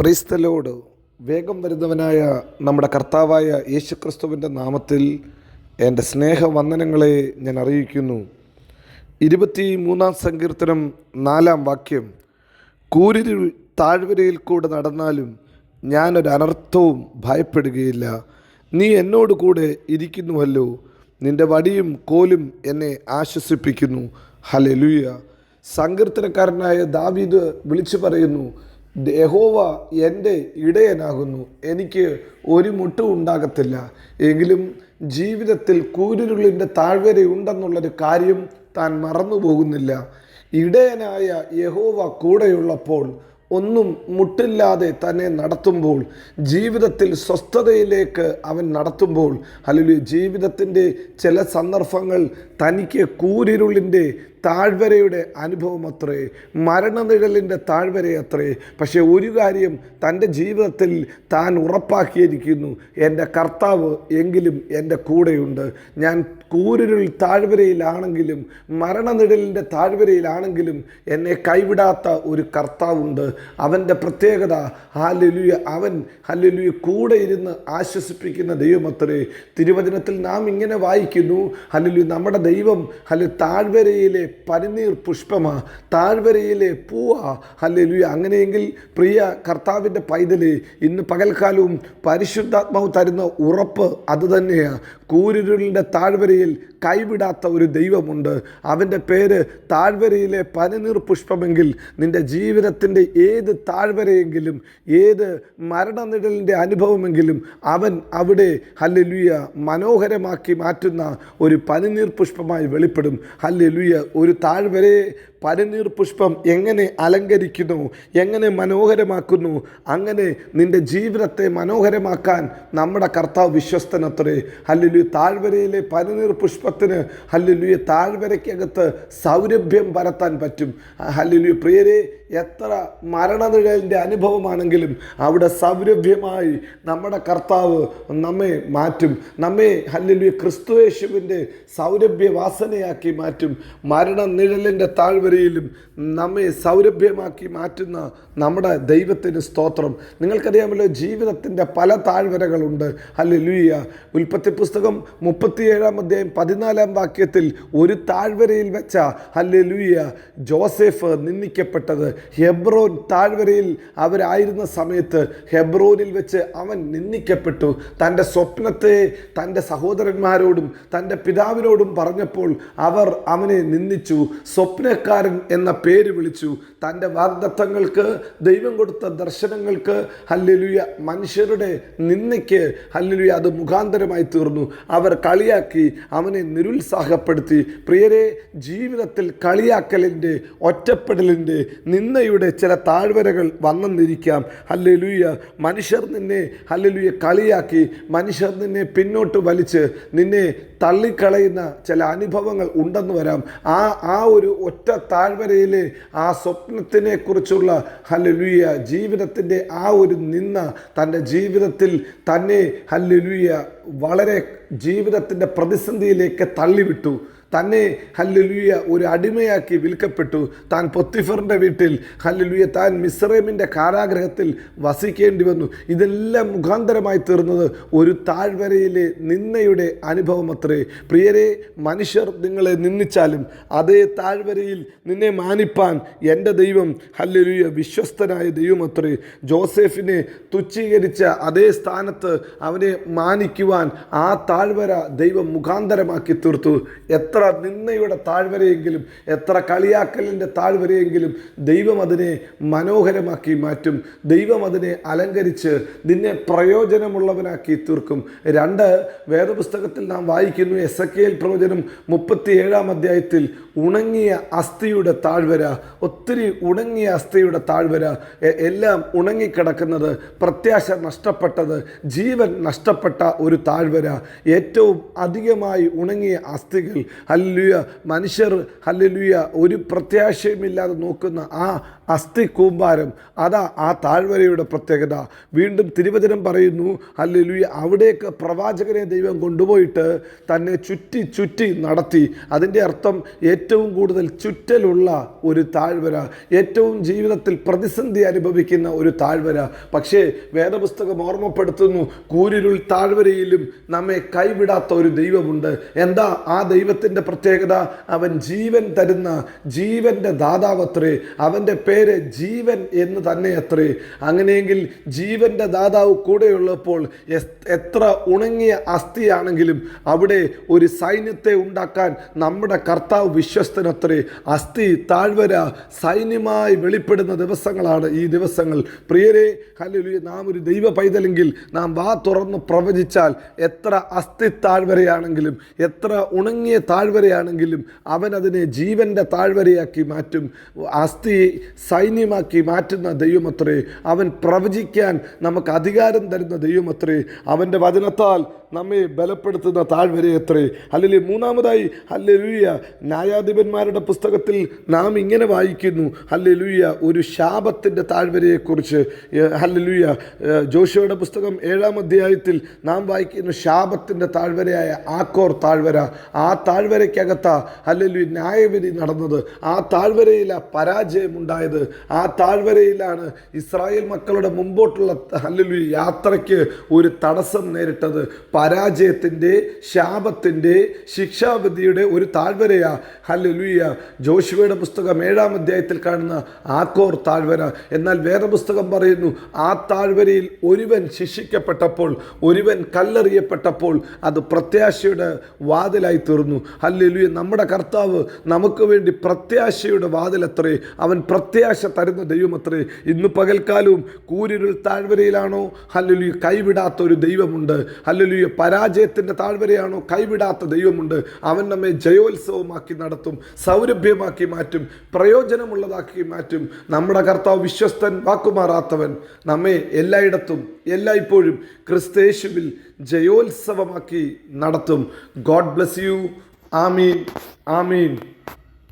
ക്രൈസ്തലോട് വേഗം വരുന്നവനായ നമ്മുടെ കർത്താവായ യേശുക്രിസ്തുവിന്റെ നാമത്തിൽ എന്റെ സ്നേഹവന്ദനങ്ങളെ ഞാൻ അറിയിക്കുന്നു. ഇരുപത്തി മൂന്നാം സങ്കീർത്തനം നാലാം വാക്യം. കൂരിരുൾ താഴ്വരയിൽ കൂടെ നടന്നാലും ഞാനൊരു അനർത്ഥവും ഭയപ്പെടുകയില്ല. നീ എന്നോട് കൂടെ ഇരിക്കുന്നുവല്ലോ. നിന്റെ വടിയും കോലും എന്നെ ആശ്വസിപ്പിക്കുന്നു. ഹലലുയ സങ്കീർത്തനക്കാരനായ ദാവീദ് വിളിച്ചു പറയുന്നു യഹോവ എന്റെ ഇടയനാകുന്നു. എനിക്ക് ഒരു മുട്ടും ഉണ്ടാകത്തില്ല. എങ്കിലും ജീവിതത്തിൽ കൂരിരുളിന്റെ താഴ്വരയുണ്ടെന്നുള്ളൊരു കാര്യം താൻ മറന്നു പോകുന്നില്ല ഇടയനായ യഹോവ കൂടെയുള്ളപ്പോൾ ഒന്നും മുട്ടില്ലാതെ തന്നെ നടത്തുമ്പോൾ ജീവിതത്തിൽ സ്വസ്ഥതയിലേക്ക് അവൻ നടത്തുമ്പോൾ അല്ലെങ്കിൽ ജീവിതത്തിന്റെ ചില സന്ദർഭങ്ങൾ തനിക്ക് കൂരിരുളിന്റെ താഴ്വരയുടെ അനുഭവം അത്രേ മരണനിഴലിന്റെ താഴ്വര അത്രേ. പക്ഷേ ഒരു കാര്യം തന്റെ ജീവിതത്തിൽ താൻ ഉറപ്പാക്കിയിരിക്കുന്നു. എന്റെ കർത്താവ് എങ്കിലും എന്റെ കൂടെയുണ്ട്. ഞാൻ കൂരിരുൾ താഴ്വരയിലാണെങ്കിലും മരണനിഴലിന്റെ താഴ്വരയിലാണെങ്കിലും എന്നെ കൈവിടാത്ത ഒരു കർത്താവുണ്ട്. അവന്റെ പ്രത്യേകത ഹല്ലുലുയ അവൻ ഹല്ലുലുയ കൂടെ ഇരുന്ന് ആശ്വസിപ്പിക്കുന്ന ദൈവമത്രേ തിരുവചനത്തിൽ നാം ഇങ്ങനെ വായിക്കുന്നു ഹല്ലുലു നമ്മുടെ ദൈവം ഹല്ലു താഴ്വരയിലെ പനിനീർ പുഷ്പമാ താഴ്വരയിലെ പൂവാ. ഹല്ലേലൂയ. അങ്ങനെയെങ്കിൽ പ്രിയ കർത്താവിന്റെ പൈതൽ ഇന്ന് പകൽക്കാലവും പരിശുദ്ധാത്മാവ് തരുന്ന ഉറപ്പ് അത് തന്നെയാണ് കൂരിരുളിന്റെ താഴ്വരയിൽ കൈവിടാത്ത ഒരു ദൈവമുണ്ട്. അവന്റെ പേര് താഴ്വരയിലെ പനിനീർ പുഷ്പമെങ്കിൽ നിന്റെ ജീവിതത്തിന്റെ ഏത് താഴ്വരയെങ്കിലും ഏത് മരണനിഴലിന്റെ അനുഭവമെങ്കിലും അവൻ അവിടെ ഹല്ലുയ മനോഹരമാക്കി മാറ്റുന്ന ഒരു പനിനീർ പുഷ്പമായി വെളിപ്പെടും. ഹല്ലുയ ഒരു താഴ്വരെ പനിനീർ പുഷ്പം എങ്ങനെ അലങ്കരിക്കുന്നു എങ്ങനെ മനോഹരമാക്കുന്നു അങ്ങനെ നിന്റെ ജീവിതത്തെ മനോഹരമാക്കാൻ നമ്മുടെ കർത്താവ് വിശ്വസ്തനത്രേ. ഹല്ലുലു താഴ്വരയിലെ പനിനീർ പുഷ്പത്തിന് ഹല്ലുലുയ താഴ്വരയ്ക്കകത്ത് സൗരഭ്യം പരത്താൻ പറ്റും. ഹല്ലുലു പ്രിയരെ എത്ര മരണനിഴലിന്റെ അനുഭവമാണെങ്കിലും അവിടെ സൗരഭ്യമായി നമ്മുടെ കർത്താവ് നമ്മെ മാറ്റും. നമ്മെ ഹല്ലുലു ക്രിസ്തുവേശുവിന്റെ സൗരഭ്യവാസനയാക്കി മാറ്റും. മരണനിഴലിന്റെ താഴ്വരയിലും നമ്മെ സൗരഭ്യമാക്കി മാറ്റുന്ന നമ്മുടെ ദൈവത്തിന് സ്തോത്രം. നിങ്ങൾക്കറിയാമല്ലോ ജീവിതത്തിന്റെ പല താഴ്വരകളുണ്ട്. അല്ലെ ഹല്ലുയ ഉൽപ്പത്തി പുസ്തകം മുപ്പത്തിയേഴാം അധ്യായം പതിനാലാം വാക്യത്തിൽ ഒരു താഴ്വരയിൽ വെച്ച അല്ലെ ഹല്ലുയ ജോസഫ് നിന്ദിക്കപ്പെട്ടത്. ഹെബ്രോൻ താഴ്വരയിൽ അവരായിരുന്ന സമയത്ത് ഹെബ്രോനിൽ വെച്ച് അവൻ നിന്ദിക്കപ്പെട്ടു. തന്റെ സ്വപ്നത്തെ തന്റെ സഹോദരന്മാരോടും തന്റെ പിതാവിനോടും പറഞ്ഞപ്പോൾ അവർ അവനെ നിന്ദിച്ചു. സ്വപ്നക്കാരൻ എന്ന പേര് വിളിച്ചു. തന്റെ വാഗ്ദത്തങ്ങൾക്ക് ദൈവം കൊടുത്ത ദർശനങ്ങൾക്ക് ഹല്ലുയ മനുഷ്യരുടെ നിന്ദയ്ക്ക് ഹല്ലുയ അത് മുഖാന്തരമായി തീർന്നു. അവർ കളിയാക്കി അവനെ നിരുത്സാഹപ്പെടുത്തി. പ്രിയരെ ജീവിതത്തിൽ കളിയാക്കലിന്റെ ഒറ്റപ്പെടലിന്റെ നിന്നയുടെ ചില താഴ്വരകൾ വന്നെന്നിരിക്കാം. ഹല്ലുയ മനുഷ്യർ നിന്നെ ഹല്ലുയ കളിയാക്കി. മനുഷ്യർ നിന്നെ പിന്നോട്ട് വലിച്ച് നിന്നെ തള്ളിക്കളയുന്ന ചില അനുഭവങ്ങൾ ഉണ്ടെന്ന് വരാം. ആ ആ ഒരു ഒറ്റ താഴ്വരയിൽ ആ സ്വപ്നത്തിനെ കുറിച്ചുള്ള ഹല്ലുലുയ ജീവിതത്തിന്റെ ആ ഒരു നിന്ന തന്റെ ജീവിതത്തിൽ തന്നെ ഹല്ലുലുയ വളരെ ജീവിതത്തിന്റെ പ്രതിസന്ധിയിലേക്ക് തള്ളിവിട്ടു. തന്നെ ഹല്ലുലുയ ഒരു അടിമയാക്കി വിൽക്കപ്പെട്ടു. താൻ പൊത്തിഫറിന്റെ വീട്ടിൽ ഹല്ലുലുയ താൻ മിസ്രൈമിന്റെ കാരാഗ്രഹത്തിൽ വസിക്കേണ്ടി വന്നു. ഇതെല്ലാം മുഖാന്തരമായി തീർന്നത് ഒരു താഴ്വരയിലെ നിന്നയുടെ അനുഭവം അത്രേ പ്രിയരെ മനുഷ്യർ നിങ്ങളെ നിന്നിച്ചാലും അതേ താഴ്വരയിൽ നിന്നെ മാനിപ്പാൻ എന്റെ ദൈവം ഹല്ലുലുയ വിശ്വസ്തനായ ദൈവം അത്രേ ജോസഫിനെ തുച്ഛീകരിച്ച അതേ സ്ഥാനത്ത് അവനെ മാനിക്കുവാൻ ആ താഴ്വര ദൈവം മുഖാന്തരമാക്കി തീർത്തു. എത്ര നിന്നയുടെ താഴ്വരയെങ്കിലും എത്ര കളിയാക്കലിന്റെ താഴ്വരയെങ്കിലും ദൈവം അതിനെ മനോഹരമാക്കി മാറ്റും. ദൈവം അതിനെ അലങ്കരിച്ച് നിന്നെ പ്രയോജനമുള്ളവനാക്കി തീർക്കും. രണ്ട് വേദപുസ്തകത്തിൽ നാം വായിക്കുന്നു എസ് എ പ്രവചനം മുപ്പത്തി ഏഴാം അധ്യായത്തിൽ ഉണങ്ങിയ അസ്ഥിയുടെ താഴ്വര. ഒത്തിരി ഉണങ്ങിയ അസ്ഥിയുടെ താഴ്വര. എല്ലാം ഉണങ്ങിക്കിടക്കുന്നത് പ്രത്യാശ നഷ്ടപ്പെട്ടത് ജീവൻ നഷ്ടപ്പെട്ട ഒരു താഴ്വര. ഏറ്റവും അധികമായി ഉണങ്ങിയ അസ്ഥികൾ ഹല്ലുയ മനുഷ്യർ ഹല്ലുയ ഒരു പ്രത്യാശയുമില്ലാതെ നോക്കുന്ന ആ അസ്ഥി കൂമ്പാരം അതാ ആ താഴ്വരയുടെ പ്രത്യേകത. വീണ്ടും തിരുവചനം പറയുന്നു ഹല്ലുയ അവിടേക്ക് പ്രവാചകനെ ദൈവം കൊണ്ടുപോയിട്ട് തന്നെ ചുറ്റി ചുറ്റി നടത്തി. അതിന്റെ അർത്ഥം ഏറ്റവും കൂടുതൽ ചുറ്റലുള്ള ഒരു താഴ്വര ഏറ്റവും ജീവിതത്തിൽ പ്രതിസന്ധി അനുഭവിക്കുന്ന ഒരു താഴ്വര. പക്ഷേ വേദപുസ്തകം ഓർമ്മപ്പെടുത്തുന്നു കൂരിരുൾ താഴ്വരയിലും നമ്മെ കൈവിടാത്ത ഒരു ദൈവമുണ്ട്. എന്താ ആ ദൈവത്തിന്റെ പ്രത്യേകത അവൻ ജീവൻ തരുന്ന ജീവന്റെ ദാതാവത്രേ. അവന്റെ പേര് ജീവൻ എന്ന് തന്നെ അത്രേ അങ്ങനെയെങ്കിൽ ജീവന്റെ ദാതാവ് കൂടെയുള്ളപ്പോൾ എത്ര ഉണങ്ങിയ അസ്ഥിയാണെങ്കിലും അവിടെ ഒരു സൈന്യത്തെ ഉണ്ടാക്കാൻ നമ്മുടെ കർത്താവ് വിശ്വസ്തനത്രേ. അസ്ഥി താഴ്വര സൈന്യമായി വെളിപ്പെടുന്ന ദിവസങ്ങളാണ് ഈ ദിവസങ്ങൾ. പ്രിയരെ ഹല്ലേലൂയ നാം ഒരു ദൈവ പൈതലെങ്കിൽ നാം വാ തുറന്ന് പ്രവചിച്ചാൽ എത്ര അസ്ഥി താഴ്വരയാണെങ്കിലും എത്ര ഉണങ്ങിയ താഴ്വരയാണെങ്കിലും അവൻ അതിനെ ജീവന്റെ താഴ്വരയാക്കി മാറ്റും. അസ്ഥി സൈന്യമാക്കി മാറ്റുന്ന ദൈവമത്രേ അവൻ പ്രവചിക്കാൻ നമുക്ക് അധികാരം തരുന്ന ദൈവമത്രേ അവന്റെ വചനത്താൽ നമ്മെ ബലപ്പെടുത്തുന്ന താഴ്വരയത്രേ അല്ലെങ്കിൽ മൂന്നാമതായി അല്ലെ ഹല്ലേലൂയ. ന്യായാധിപന്മാരുടെ പുസ്തകത്തിൽ നാം ഇങ്ങനെ വായിക്കുന്നു. അല്ലെ ഹല്ലേലൂയ ഒരു ശാപത്തിന്റെ താഴ്വരയെക്കുറിച്ച്. അല്ലെ ഹല്ലേലൂയ. ജോഷിയുടെ പുസ്തകം ഏഴാം അധ്യായത്തിൽ നാം വായിക്കുന്ന ശാപത്തിന്റെ താഴ്വരയായ ആക്കോർ താഴ്വര. ആ താഴ്വരയ്ക്കകത്താ ഹല്ലേലൂയ ന്യായവിധി നടന്നത്. ആ താഴ്വരയിലാണ് പരാജയമുണ്ടായത്. ആ താഴ്വരയിലാണ് ഇസ്രായേൽ മക്കളുടെ മുമ്പോട്ടുള്ള ഹല്ലേലൂയ യാത്രയ്ക്ക് ഒരു തടസ്സം നേരിട്ടത്. പരാജയത്തിന്റെ ശാപത്തിന്റെ ശിക്ഷാവിധിയുടെ ഒരു താഴ്വരയാ. ഹല്ലേലൂയ. ജോഷുവയുടെ പുസ്തകം ഏഴാം അധ്യായത്തിൽ കാണുന്ന ആക്കോർ താഴ്വര. എന്നാൽ വേറെ പുസ്തകം പറയുന്നു ആ താഴ്വരയിൽ ഒരുവൻ ശിക്ഷിക്കപ്പെട്ടപ്പോൾ ഒരുവൻ കല്ലെറിയപ്പെട്ടപ്പോൾ അത് പ്രത്യാശയുടെ വാതിലായി തീർന്നു ഹല്ലേലൂയ. നമ്മുടെ കർത്താവ് നമുക്ക് വേണ്ടി പ്രത്യാശയുടെ വാതിലത്രേ. അവൻ പ്രത്യാശ തരുന്ന ദൈവമത്രേ. ഇന്ന് പകൽക്കാലവും കൂരിരുൾ താഴ്വരയിലാണോ? ഹല്ലേലൂയ. കൈവിടാത്ത ഒരു ദൈവമുണ്ട്. ഹല്ലേലൂയ. പരാജയത്തിന്റെ താഴ്വരയാണോ കൈവിടാത്ത ദൈവമുണ്ട്? അവൻ നമ്മെ ജയോത്സവമാക്കി നടത്തും സൗരഭ്യമാക്കി മാറ്റും പ്രയോജനമുള്ളതാക്കി മാറ്റും. നമ്മുടെ കർത്താവ് വിശ്വസ്തൻ വാക്കുമാറാത്തവൻ നമ്മെ എല്ലായിടത്തും എല്ലായ്പ്പോഴും ക്രിസ്തേശുവിൽ ജയോത്സവമാക്കി നടത്തും. God bless you. Amin. Amin.